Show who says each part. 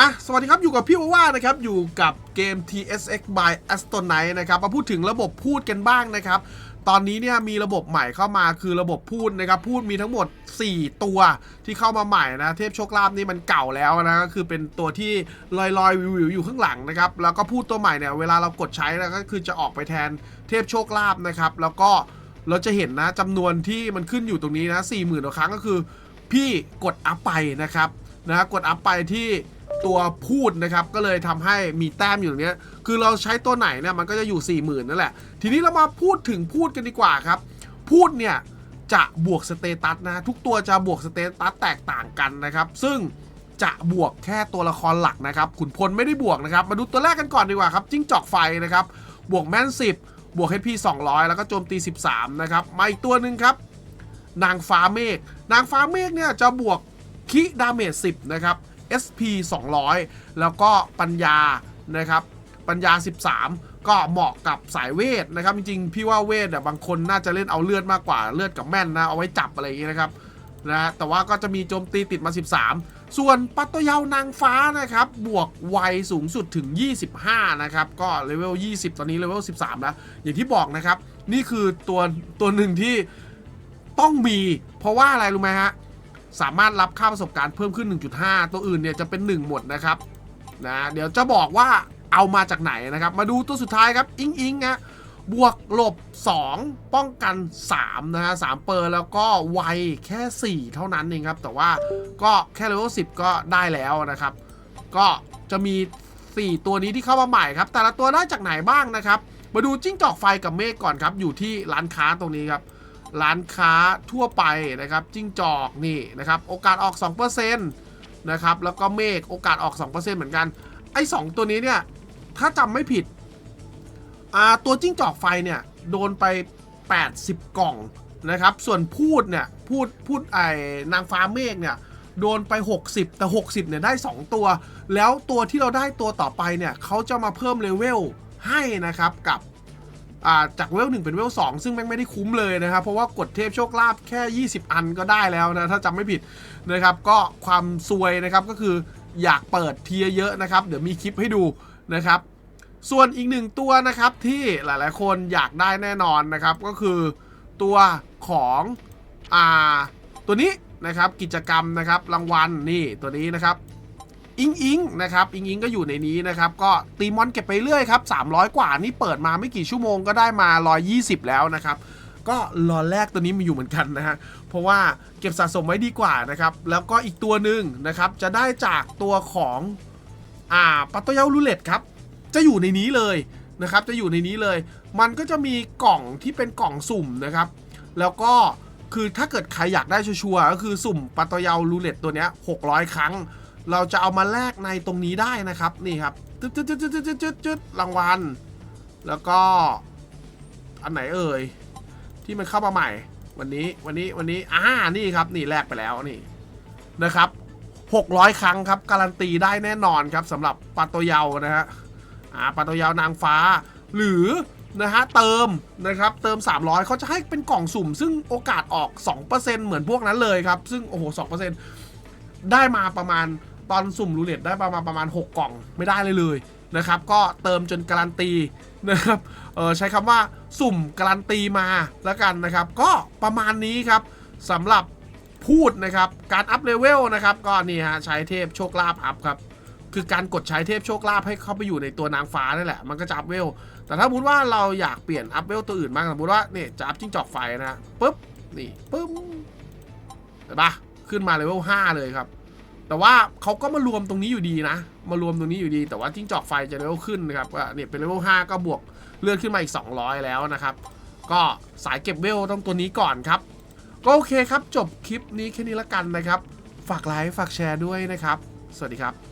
Speaker 1: อะ สวัสดีครับ อยู่กับพี่ว่านะครับ อยู่กับเกม TSX by Astonite นะครับ มาพูดถึงระบบพูดกันบ้างนะครับ ตอนนี้เนี่ยมีระบบใหม่เข้ามาคือระบบพูดนะครับ พูดมีทั้งหมด 4 ตัวที่เข้ามาใหม่นะ เทพโชคลาภนี่มันเก่าแล้วนะ ก็คือเป็นตัวที่ลอยลอยๆวิวอยู่ข้างหลังนะครับ แล้วก็พูดตัวใหม่เนี่ยเวลาเรากดใช้นะก็คือจะออกไปแทนเทพโชคลาภนะครับ แล้วก็เราจะเห็นนะจำนวนที่มันขึ้นอยู่ตรงนี้นะ4 0,000กว่าครั้งก็คือ พี่กดอัพไปนะครับนะกดอัพไปที่ ตัวพูดนะครับ ก็เลยทำให้มีแต้มอยู่ตรงนี้คือเราใช้ตัวไหนเนี่ยมันก็จะอยู่ 4 0,000นั่นแหละ ทีนี้เรามาพูดถึงพูดกันดีกว่าครับ พูดเนี่ยจะบวกสเตตัสนะ ทุกตัวจะบวกสเตตัสแตกต่างกันนะครับ ซึ่งจะบวกแค่ตัวละครหลักนะครับ ขุนพลไม่ได้บวกนะครับ มาดูตัวแรกกันก่อนดีกว่าครับ จิ้งจอกไฟนะครับ บวกแม่น 10 บวก HP 200 แล้วก็โจมตี 13 นะครับ มาอีกตัวหนึ่งครับ นางฟ้าเมฆ นางฟ้าเมฆเนี่ยจะบวกคิดาเมจ10 นะครับ SP 200 แล้วก็ปัญญานะครับปัญญา 13 ก็เหมาะกับสายเวทนะครับ จริงๆ พี่ว่าเวทอะบางคนน่าจะเล่นเอาเลือดมากกว่าเลือดกับแม่นนะ เอาไว้จับอะไรอย่างเงี้ยนะครับนะแต่ว่าก็จะมีโจมตีติดมา 13 ส่วนปัตโตยาวนางฟ้านะครับ บวกไวสูงสุดถึง 25 นะครับ ก็เลเวล 20 ตอนนี้เลเวล 13 แล้ว อย่างที่บอกนะครับ นี่คือตัวตัวหนึ่งที่ต้องมี เพราะว่าอะไรรู้ไหมฮะ สามารถรับค่าประสบการณ์เพิ่มขึ้น 1.5 ตัวอื่นเนี่ยจะเป็น 1 หมดนะครับนะเดี๋ยวจะบอกว่าเอามาจากไหนนะครับ มาดูตัวสุดท้ายครับ อิงอิงฮะบวกหลบ 2 ป้องกัน 3 นะฮะ3เปอร์แล้วก็ไวแค่ 4 เท่านั้นเองครับ แต่ว่าก็แค่เลเวล10 ก็ได้แล้วนะครับ ก็จะมี 4 ตัวนี้ที่เข้ามาใหม่ครับ แต่ละตัวได้จากไหนบ้างนะครับ มาดูจิ้งจอกไฟกับเมฆก่อนครับ อยู่ที่ร้านค้าตรงนี้ครับ ร้านค้าทั่วไปนะครับจิ้งจอกนี่นะครับ โอกาสออก 2%นะครับ แล้วก็เมฆโอกาสออก 2%เหมือนกัน ไอ้สองตัวนี้เนี่ย ถ้าจำไม่ผิด ตัวจิ้งจอกไฟเนี่ย โดนไป 80 กล่องนะครับ ส่วนพูดเนี่ย พูดพูดไอ้นางฟ้าเมฆเนี่ย โดนไป 60 แต่ 60เนี่ยได้ 2 ตัว แล้วตัวที่เราได้ตัวต่อไปเนี่ยเขาจะมาเพิ่มเลเวลให้นะครับกับ จากเวลหนึ่งเป็นเวลสองซึ่งแม่งไม่ได้คุ้มเลยนะครับ เพราะว่ากดเทพโชคลาภแค่ 20 อันก็ได้แล้วนะ ถ้าจำไม่ผิดนะครับ ก็ความซวยนะครับก็คืออยากเปิดเทียเยอะนะครับ เดี๋ยวมีคลิปให้ดูนะครับ ส่วนอีกหนึ่งตัวนะครับที่หลายๆ คนอยากได้แน่นอนนะครับ ก็คือตัวของอ่าตัวนี้นะครับกิจกรรมนะครับรางวัลนี่ตัวนี้นะครับ อิงอิงนะครับอิงอิงก็อยู่ในนี้นะครับก็ตีมอนเก็บไปเรื่อยครับ300 กว่านี่เปิดมาไม่กี่ชั่วโมงก็ได้มา 120 แล้วนะครับก็รอแรกตัวนี้มีอยู่เหมือนกันนะฮะ เพราะว่าเก็บสะสมไว้ดีกว่านะครับ แล้วก็อีกตัวหนึ่งนะครับ จะได้จากตัวของอ่าปัตโตเยาลูเลตครับ จะอยู่ในนี้เลยนะครับ จะอยู่ในนี้เลย มันก็จะมีกล่องที่เป็นกล่องสุ่มนะครับ แล้วก็คือถ้าเกิดใครอยากได้ชัวร์ก็คือสุ่มปัตโตเยาลูเลตตัวเนี้ย600 ครั้ง เราจะเอามาแลกในตรงนี้ได้นะครับนี่ครับจึ๊ดจึ๊ดจึ๊ดจึ๊ดจึ๊ดจึ๊ดจึ๊ดรางวัล แล้วก็ อันไหนเอ่ยที่มันเข้ามาใหม่ วันนี้วันนี้วันนี้อ่านี่ครับ นี่แลกไปแล้วนี่นะครับ 600 ครั้งครับ การันตีได้แน่นอนครับสำหรับปัตโตเยานะฮะอ่าปัตโตเยานางฟ้า หรือนะฮะเติมนะครับเติม 300เขาจะให้เป็นกล่องสุ่ม ซึ่งโอกาสออก 2%เหมือนพวกนั้นเลยครับ ซึ่งโอ้โห2%ได้มาประมาณ ตอนสุ่มรูเล็ตได้ประมาณประมาณ 6 กล่องไม่ได้เลยเลยนะครับ ก็เติมจนการันตีนะครับเออใช้คำว่าสุ่มการันตีมาแล้วกันนะครับ ก็ประมาณนี้ครับสำหรับพูดนะครับ การอัพเลเวลนะครับ ก็นี่ฮะใช้เทพโชคลาภอัพครับคือการกดใช้เทพโชคลาภให้เข้าไปอยู่ในตัวนางฟ้านั่นแหละ มันก็จะอัพเวล แต่ถ้าสมมติว่าเราอยากเปลี่ยนอัพเวลตัวอื่นบ้างสมมติว่าเนี่ยจะอัพจิ้งจอกไฟนะปุ๊บนี่ปุ๊บเห็นปะขึ้นมาเลเวล5เลยครับ แต่ว่าเขาก็มารวมตรงนี้อยู่ดีนะ มารวมตรงนี้อยู่ดี แต่ว่าจิ้งจอกไฟจะเลเวลขึ้นนะครับเนี่ยเป็นเลเวล5ก็บวกเลื่อนขึ้นมาอีก 200 แล้วนะครับ ก็สายเก็บเวลต้องตัวนี้ก่อนครับ ก็โอเคครับจบคลิปนี้แค่นี้ละกันนะครับ ฝากไลค์ฝากแชร์ด้วยนะครับ สวัสดีครับ